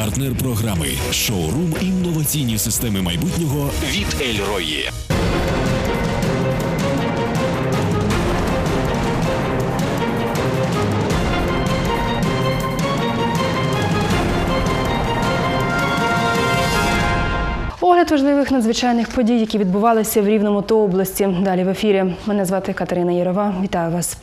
Партнер програми шоурум інноваційні системи майбутнього від Ельрої. Огляд важливих надзвичайних подій, які відбувалися в Рівному та області. Далі в ефірі. Мене звати Катерина Єрова. Вітаю вас.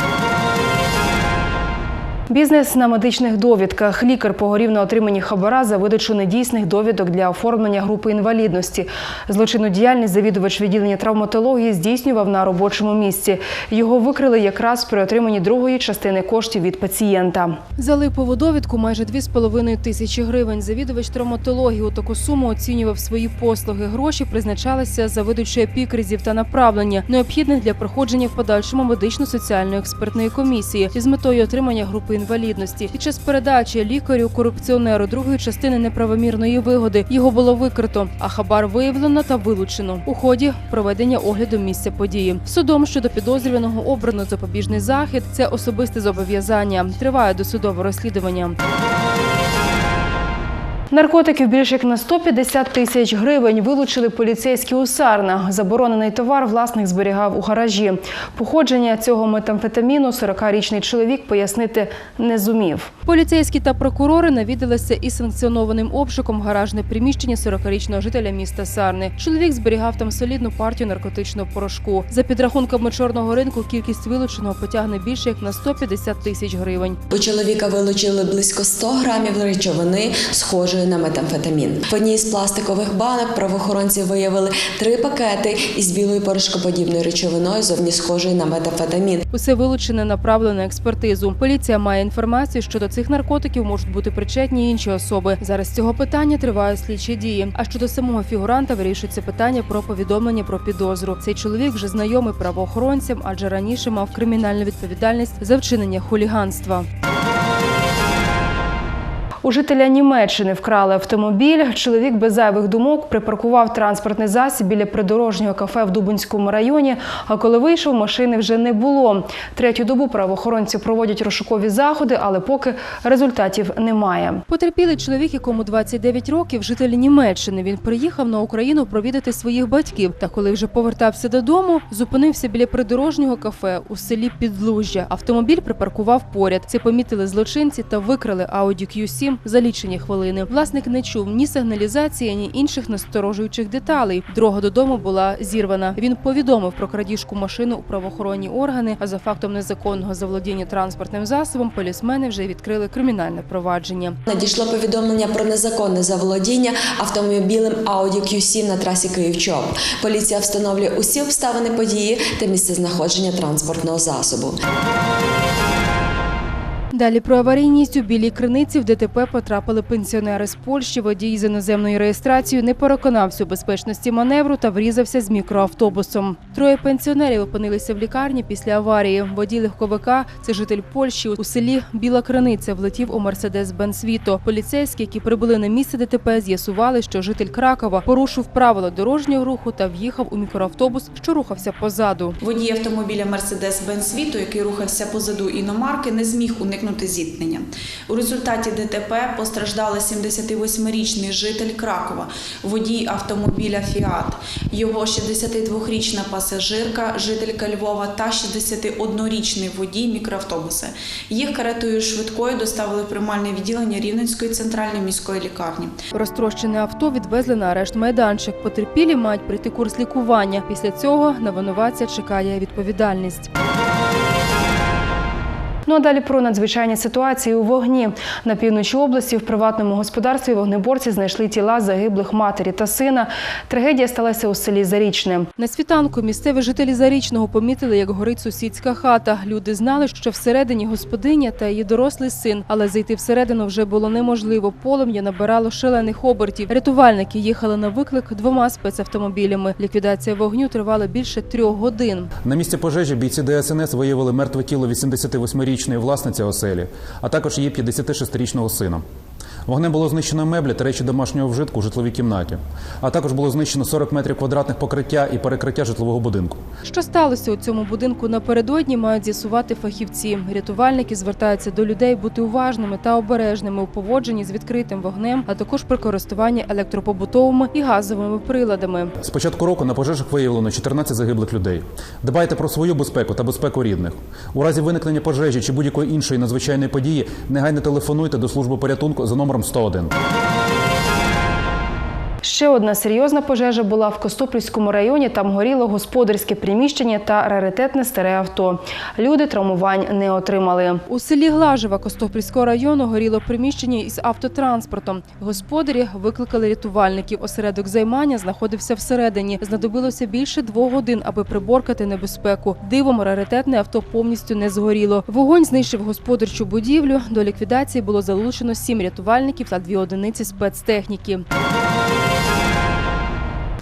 Бізнес на медичних довідках. Лікар погорів на отриманні хабара за видачу недійсних довідок для оформлення групи інвалідності. Злочинну діяльність завідувач відділення травматології здійснював на робочому місці. Його викрили якраз при отриманні другої частини коштів від пацієнта. За липову довідку майже 2,5 тисячі гривень. Завідувач травматології у таку суму оцінював свої послуги. Гроші призначалися за видачу епікризів та направлення, необхідних для проходження в подальшому медично-соціальної експертної комісії із метою отримання групи інвалідності. Під час передачі лікарю корупціонеру другої частини неправомірної вигоди його було викрито, а хабар виявлено та вилучено у ході проведення огляду місця події. Судом щодо підозрюваного обрано запобіжний захід. Це особисте зобов'язання. Триває досудове розслідування. Наркотиків більше як на 150 тисяч гривень вилучили поліцейські у Сарна. Заборонений товар власник зберігав у гаражі. Походження цього метамфетаміну 40-річний чоловік пояснити не зумів. Поліцейські та прокурори навідалися із санкціонованим обшуком гаражне приміщення 40-річного жителя міста Сарни. Чоловік зберігав там солідну партію наркотичного порошку. За підрахунками чорного ринку, кількість вилученого потягне більше як на 150 тисяч гривень. У чоловіка вилучили близько 100 грамів речовини, схожої на метамфетамін. В одній з пластикових банок правоохоронці виявили три пакети із білою порошкоподібною речовиною, зовні схожою на метамфетамін. Усе вилучене направлено на експертизу. Поліція має інформацію, що до цих наркотиків можуть бути причетні інші особи. Зараз цього питання тривають слідчі дії. А щодо самого фігуранта вирішується питання про повідомлення про підозру. Цей чоловік вже знайомий правоохоронцям, адже раніше мав кримінальну відповідальність за вчинення хуліганства. У жителя Німеччини вкрали автомобіль. Чоловік без зайвих думок припаркував транспортний засіб біля придорожнього кафе в Дубинському районі. А коли вийшов, машини вже не було. Третю добу правоохоронці проводять розшукові заходи, але поки результатів немає. Потерпілий чоловік, якому 29 років, житель Німеччини. Він приїхав на Україну провідати своїх батьків. Та коли вже повертався додому, зупинився біля придорожнього кафе у селі Підлужжя. Автомобіль припаркував поряд. Це помітили злочинці та викрали Audi Q7 за лічені хвилини. Власник не чув ні сигналізації, ні інших насторожуючих деталей. Дорога додому була зірвана. Він повідомив про крадіжку машини у правоохоронні органи. А за фактом незаконного заволодіння транспортним засобом полісмени вже відкрили кримінальне провадження. Надійшло повідомлення про незаконне заволодіння автомобілем Audi Q7 на трасі Київ-Чоп. Поліція встановлює усі обставини події та місце знаходження транспортного засобу. Далі про аварійність у білій криниці в ДТП потрапили пенсіонери з Польщі. Водій з іноземною реєстрацією не переконався у безпечності маневру та врізався з мікроавтобусом. Троє пенсіонерів опинилися в лікарні після аварії. Водій легковика це житель Польщі у селі Біла Криниця. Влетів у мерседес Бенс Віто. Поліцейські, які прибули на місце ДТП, з'ясували, що житель Кракова порушив правила дорожнього руху та в'їхав у мікроавтобус, що рухався позаду. Водій автомобіля Mercedes-Benz Vito, який рухався позаду іномарки, не зміг уникнути зіткнення. У результаті ДТП постраждали 78-річний житель Кракова, водій автомобіля Фіат, його 62-річна пасажирка, жителька Львова та 61-річний водій мікроавтобуса. Їх каретою швидкою доставили в приймальне відділення Рівненської центральної міської лікарні. Розтрощене авто відвезли на арешт майданчик. Потерпілі мають пройти курс лікування. Після цього на винуватця чекає відповідальність. Ну а далі про надзвичайні ситуації у вогні на півночі області в приватному господарстві вогнеборці знайшли тіла загиблих матері та сина. Трагедія сталася у селі Зарічне. На світанку місцеві жителі Зарічного помітили, як горить сусідська хата. Люди знали, що всередині господиня та її дорослий син, але зайти всередину вже було неможливо. Полум'я набирало шалених обертів. Рятувальники їхали на виклик двома спецавтомобілями. Ліквідація вогню тривала більше трьох годин. На місці пожежі бійці ДСНС виявили мертве тіло 88-річної власниці оселі, а також її 56-річного сина. Вогнем було знищено меблі та речі домашнього вжитку у житловій кімнаті. А також було знищено 40 метрів квадратних покриття і перекриття житлового будинку. Що сталося у цьому будинку напередодні, мають з'ясувати фахівці. Рятувальники звертаються до людей бути уважними та обережними у поводженні з відкритим вогнем, а також при користуванні електропобутовими і газовими приладами. З початку року на пожежах виявлено 14 загиблих людей. Дбайте про свою безпеку та безпеку рідних. У разі виникнення пожежі чи будь-якої іншої надзвичайної події негайно телефонуйте до служби порятунку за номером 101. Ще одна серйозна пожежа була в Костопільському районі. Там горіло господарське приміщення та раритетне старе авто. Люди травмувань не отримали. У селі Глажева Костопільського району горіло приміщення із автотранспортом. Господарі викликали рятувальників. Осередок займання знаходився всередині. Знадобилося більше двох годин, аби приборкати небезпеку. Дивом раритетне авто повністю не згоріло. Вогонь знищив господарчу будівлю. До ліквідації було залучено сім рятувальників та дві одиниці спецтехніки.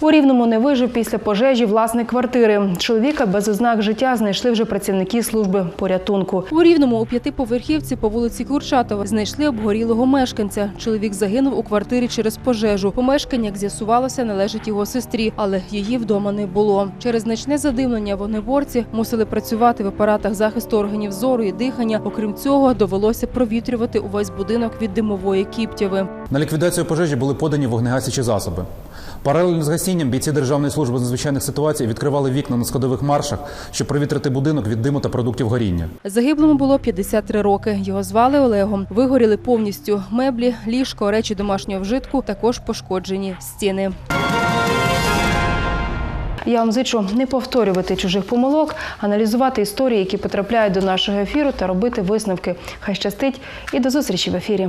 У Рівному не вижив після пожежі власник квартири. Чоловіка без ознак життя знайшли вже працівники служби порятунку. У Рівному у п'ятиповерхівці по вулиці Курчатова знайшли обгорілого мешканця. Чоловік загинув у квартирі через пожежу. Помешкання, як з'ясувалося, належить його сестрі, але її вдома не було. Через значне задимлення вогнеборці мусили працювати в апаратах захисту органів зору і дихання. Окрім цього, довелося провітрювати увесь будинок від димової кіптяви. На ліквідацію пожежі були подані вогнегасячі засоби. Паралельно з гасінням бійці Державної служби з надзвичайних ситуацій відкривали вікна на сходових маршах, щоб провітрити будинок від диму та продуктів горіння. Загиблому було 53 роки. Його звали Олегом. Вигоріли повністю меблі, ліжко, речі домашнього вжитку, також пошкоджені стіни. Я вам зичу не повторювати чужих помилок, аналізувати історії, які потрапляють до нашого ефіру, та робити висновки. Хай щастить і до зустрічі в ефірі.